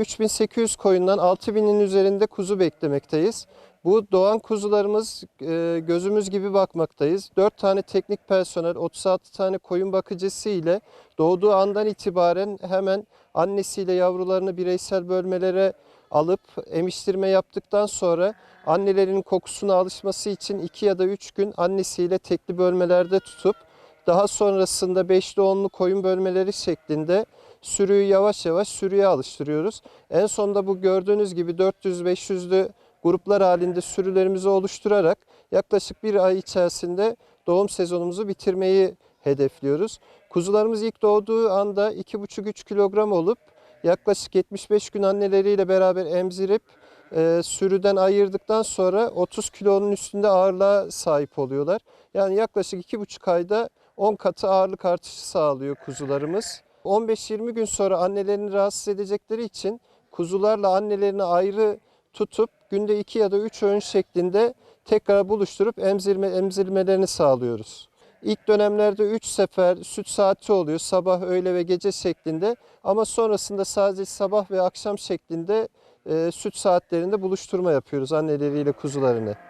3800 koyundan 6000'in üzerinde kuzu beklemekteyiz. Bu doğan kuzularımız e, gözümüz gibi bakmaktayız. 4 tane teknik personel, 36 tane koyun bakıcısı ile doğduğu andan itibaren hemen annesiyle yavrularını bireysel bölmelere alıp emiştirme yaptıktan sonra annelerin kokusuna alışması için 2 ya da 3 gün annesiyle tekli bölmelerde tutup daha sonrasında 5'li 10'lu koyun bölmeleri şeklinde sürüyü yavaş yavaş sürüye alıştırıyoruz. En sonunda bu gördüğünüz gibi 400-500'lü gruplar halinde sürülerimizi oluşturarak yaklaşık bir ay içerisinde doğum sezonumuzu bitirmeyi hedefliyoruz. Kuzularımız ilk doğduğu anda 2,5-3 kilogram olup yaklaşık 75 gün anneleriyle beraber emzirip e, sürüden ayırdıktan sonra 30 kilonun üstünde ağırlığa sahip oluyorlar. Yani yaklaşık 2,5 ayda 10 katı ağırlık artışı sağlıyor kuzularımız. 15-20 gün sonra annelerini rahatsız edecekleri için kuzularla annelerini ayrı tutup günde 2 ya da 3 öğün şeklinde tekrar buluşturup emzirme, emzirmelerini sağlıyoruz. İlk dönemlerde 3 sefer süt saati oluyor sabah, öğle ve gece şeklinde ama sonrasında sadece sabah ve akşam şeklinde e, süt saatlerinde buluşturma yapıyoruz anneleriyle kuzularını.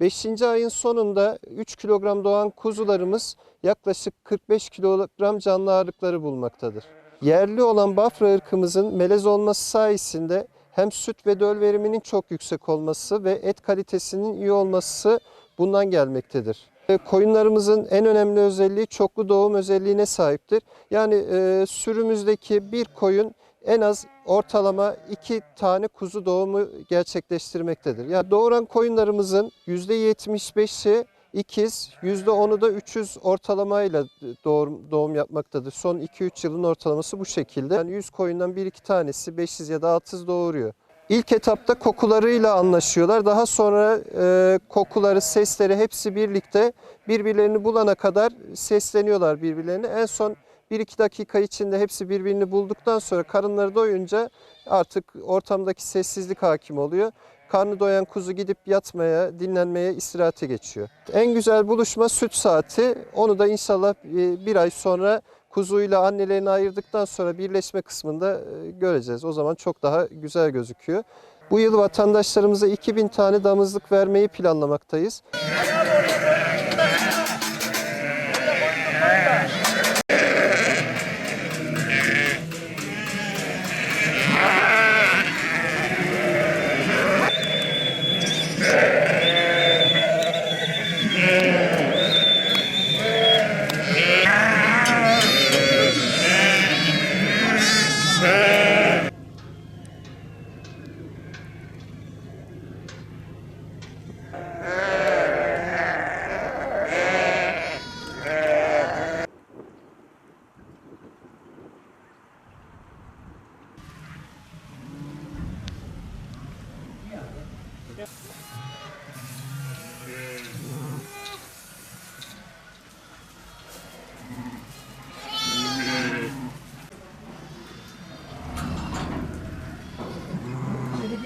5. ayın sonunda 3 kilogram doğan kuzularımız yaklaşık 45 kilogram canlı ağırlıkları bulmaktadır. Yerli olan Bafra ırkımızın melez olması sayesinde hem süt ve döl veriminin çok yüksek olması ve et kalitesinin iyi olması bundan gelmektedir. E, Koyunlarımızın en önemli özelliği çoklu doğum özelliğine sahiptir. Yani e, sürümüzdeki bir koyun en az ortalama iki tane kuzu doğumu gerçekleştirmektedir. Yani doğuran koyunlarımızın %75'i ikiz, %10'u da 300 ortalamayla doğum, doğum yapmaktadır. Son 2-3 yılın ortalaması bu şekilde. Yani 100 koyundan 1-2 tanesi 500 ya da 600 doğuruyor. İlk etapta kokularıyla anlaşıyorlar. Daha sonra e, kokuları, sesleri hepsi birlikte birbirlerini bulana kadar sesleniyorlar birbirlerine. En son 1-2 dakika içinde hepsi birbirini bulduktan sonra karınları doyunca artık ortamdaki sessizlik hakim oluyor. Karnı doyan kuzu gidip yatmaya, dinlenmeye, istirahate geçiyor. En güzel buluşma süt saati. Onu da inşallah e, bir ay sonra kuzuyla annelerini ayırdıktan sonra birleşme kısmında e, göreceğiz. O zaman çok daha güzel gözüküyor. Bu yıl vatandaşlarımıza 2000 tane damızlık vermeyi planlamaktayız.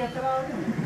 やったら